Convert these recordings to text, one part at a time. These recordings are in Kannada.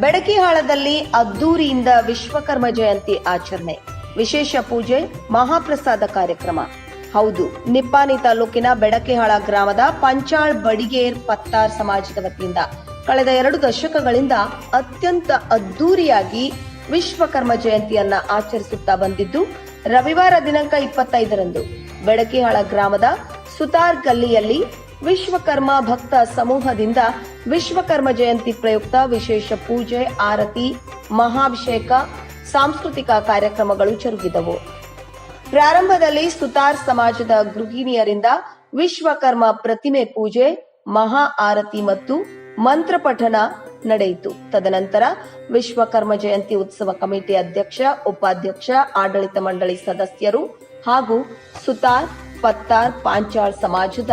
ಬೆಡಕಿಹಾಳದಲ್ಲಿ ಅದ್ದೂರಿಯಿಂದ ವಿಶ್ವಕರ್ಮ ಜಯಂತಿ ಆಚರಣೆ. ವಿಶೇಷ ಪೂಜೆ, ಮಹಾಪ್ರಸಾದ ಕಾರ್ಯಕ್ರಮ. ಹೌದು, ನಿಪ್ಪಾನಿ ತಾಲೂಕಿನ ಬೆಡಕಿಹಾಳ ಗ್ರಾಮದ ಪಂಚಾಳ್ ಬಡಿಗೇರ್ ಪತ್ತಾರ್ ಸಮಾಜದ ವತಿಯಿಂದ ಕಳೆದ ಎರಡು ದಶಕಗಳಿಂದ ಅತ್ಯಂತ ಅದ್ದೂರಿಯಾಗಿ ವಿಶ್ವಕರ್ಮ ಜಯಂತಿಯನ್ನ ಆಚರಿಸುತ್ತಾ ಬಂದಿದ್ದು, ರವಿವಾರ ದಿನಾಂಕ ಇಪ್ಪತ್ತೈದರಂದು. ಬೆಡಕಿಹಾಳ ಗ್ರಾಮದ ಸುತಾರ್ ಗಲ್ಲಿಯಲ್ಲಿ ವಿಶ್ವಕರ್ಮ ಭಕ್ತ ಸಮೂಹದಿಂದ ವಿಶ್ವಕರ್ಮ ಜಯಂತಿ ಪ್ರಯುಕ್ತ ವಿಶೇಷ ಪೂಜೆ, ಆರತಿ, ಮಹಾಭಿಷೇಕ, ಸಾಂಸ್ಕೃತಿಕ ಕಾರ್ಯಕ್ರಮಗಳು ಜರುಗಿದವು. ಪ್ರಾರಂಭದಲ್ಲಿ ಸುತಾರ್ ಸಮಾಜದ ಗೃಹಿಣಿಯರಿಂದ ವಿಶ್ವಕರ್ಮ ಪ್ರತಿಮೆ ಪೂಜೆ, ಮಹಾ ಆರತಿ ಮತ್ತು ಮಂತ್ರ ಪಠಣ ನಡೆಯಿತು. ತದನಂತರ ವಿಶ್ವಕರ್ಮ ಜಯಂತಿ ಉತ್ಸವ ಕಮಿಟಿ ಅಧ್ಯಕ್ಷ, ಉಪಾಧ್ಯಕ್ಷ, ಆಡಳಿತ ಮಂಡಳಿ ಸದಸ್ಯರು ಹಾಗೂ ಸುತಾರ್, ಪತ್ತಾರ್, ಪಾಂಚಾಳ್ ಸಮಾಜದ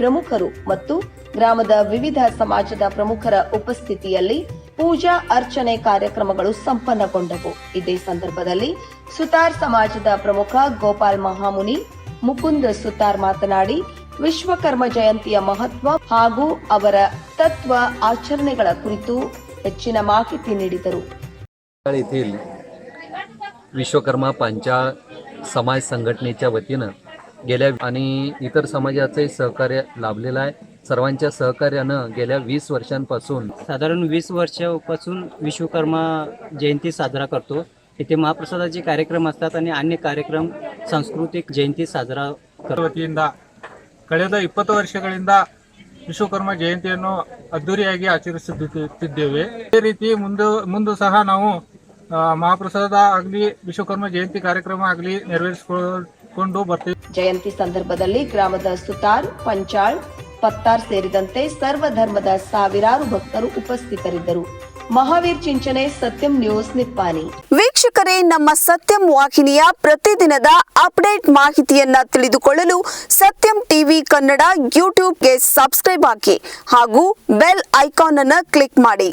ಪ್ರಮುಖರು ಮತ್ತು ಗ್ರಾಮದ ವಿವಿಧ ಸಮಾಜದ ಪ್ರಮುಖರ ಉಪಸ್ಥಿತಿಯಲ್ಲಿ ಪೂಜಾ ಅರ್ಚನೆ ಕಾರ್ಯಕ್ರಮಗಳು ಸಂಪನ್ನಗೊಂಡವು ಇದೇ ಸಂದರ್ಭದಲ್ಲಿ ಸುತಾರ್ ಸಮಾಜದ ಪ್ರಮುಖ ಗೋಪಾಲ್ ಮಹಾಮುನಿ ಮುಕುಂದ ಸುತಾರ್ ಮಾತನಾಡಿ ವಿಶ್ವಕರ್ಮ ಜಯಂತಿಯ ಮಹತ್ವ ಹಾಗೂ ಅವರ ತತ್ವ ಆಚರಣೆಗಳ ಕುರಿತು ಹೆಚ್ಚಿನ माहिती ನೀಡಿದರು येथील विश्वकर्मा पांचाळ समाज संघटनेच्या वतीनं गेल्या आणि इतर समाजाचे सहकार्य लाभलेलं आहे सर्वांच्या सहकार्यानं गेल्या वीस वर्षांपासून साधारण वीस वर्षापासून विश्वकर्मा जयंती साजरा करतो इथे महाप्रसादाचे कार्यक्रम असतात आणि अन्य कार्यक्रम सांस्कृतिक जयंती साजरा करतो ವತಿಯಿಂದ ಕಳೆದ ಇಪ್ಪತ್ತು ವರ್ಷಗಳಿಂದ ವಿಶ್ವಕರ್ಮ ಜಯಂತಿಯನ್ನು ಅದ್ದೂರಿಯಾಗಿ ಆಚರಿಸುತ್ತಿದ್ದೇವೆ ಇದೇ ರೀತಿ ಮುಂದೆ ಮುಂದೆ ಸಹ ನಾವು ಆ, ಮಹಾಪ್ರಸಾದ ಆಗಲಿ ವಿಶ್ವಕರ್ಮ ಜಯಂತಿ ಕಾರ್ಯಕ್ರಮ ಆಗಲಿ ನೆರವೇರಿಸಿಕೊಂಡು ಬರ್ತೀವಿ. ಜಯಂತಿ ಸಂದರ್ಭದಲ್ಲಿ ಗ್ರಾಮದ ಸುತಾರ್ ಪಂಚಾಳ್ ಪತ್ತಾರ್ ಸೇರಿದಂತೆ ಸರ್ವ ಧರ್ಮದ ಸಾವಿರಾರು ಭಕ್ತರು ಉಪಸ್ಥಿತರಿದ್ದರು. ಮಹಾವೀರ್ ಚಿಂಚನೆ ಸತ್ಯಂ ನ್ಯೂಸ್ ನಿಪ್ಪಾನಿ ವೀಕ್ಷಕರೇ ನಮ್ಮ ಸತ್ಯಂ ವಾಹಿನಿಯ ಪ್ರತಿದಿನದ ಅಪ್ಡೇಟ್ ಮಾಹಿತಿಯನ್ನ ತಿಳಿದುಕೊಳ್ಳಲು ಸತ್ಯಂ ಟಿವಿ ಕನ್ನಡ ಯೂಟ್ಯೂಬ್ಗೆ ಸಬ್ಸ್ಕ್ರೈಬ್ ಹಾಕಿ ಹಾಗೂ ಬೆಲ್ ಐಕಾನ್ ಅನ್ನು ಕ್ಲಿಕ್ ಮಾಡಿ.